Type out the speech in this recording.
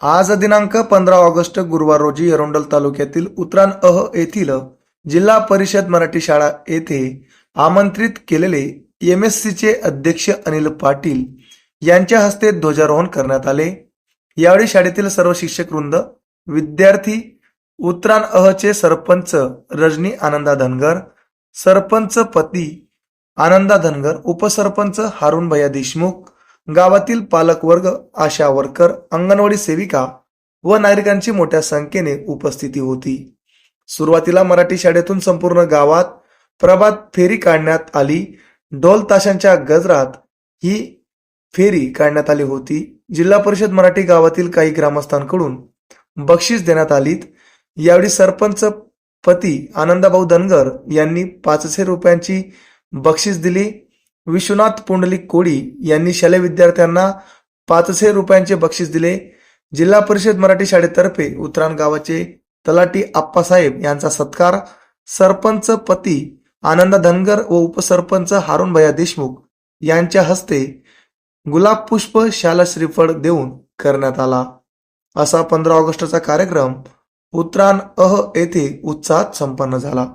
आज दिनांक पंधरा ऑगस्ट गुरुवार रोजी एरोंडल तालुक्यातील उतरान अह येथील जिल्हा परिषद मराठी शाळा येथे आमंत्रित केलेले एम एस सीचे अध्यक्ष अनिल पाटील यांच्या हस्ते ध्वजारोहण करण्यात आले. यावेळी शाळेतील सर्व शिक्षक वृंद विद्यार्थी उतरान अहचे सरपंच रजनी आनंदा धनगर सरपंच पती आनंदा धनगर उपसरपंच हारुण भैया देशमुख गावातील पालकवर्ग आशा वर्कर अंगणवाडी सेविका व नागरिकांची मोठ्या संख्येने उपस्थिती होती. सुरुवातीला मराठी शाळेतून संपूर्ण गावात प्रभात फेरी काढण्यात आली. ढोल ताशांच्या गजरात ही फेरी काढण्यात आली होती. जिल्हा परिषद मराठी गावातील काही ग्रामस्थांकडून बक्षीस देण्यात आलीत. यावेळी सरपंच पती आनंदाभाऊ धनगर यांनी पाचशे रुपयांची बक्षीस दिली. विश्वनाथ पुंडलिक कोळी यांनी शालेय विद्यार्थ्यांना पाचशे रुपयांचे बक्षीस दिले. जिल्हा परिषद मराठी शाळेतर्फे उतराण गावाचे तलाटी आप्पासाहेब यांचा सत्कार सरपंच पती आनंद धनगर व उपसरपंच हारुण भैया देशमुख यांच्या हस्ते गुलाब पुष्प शाला श्रीफळ देऊन करण्यात आला. असा पंधरा ऑगस्टचा कार्यक्रम उतराण अह येथे उत्साहात संपन्न झाला.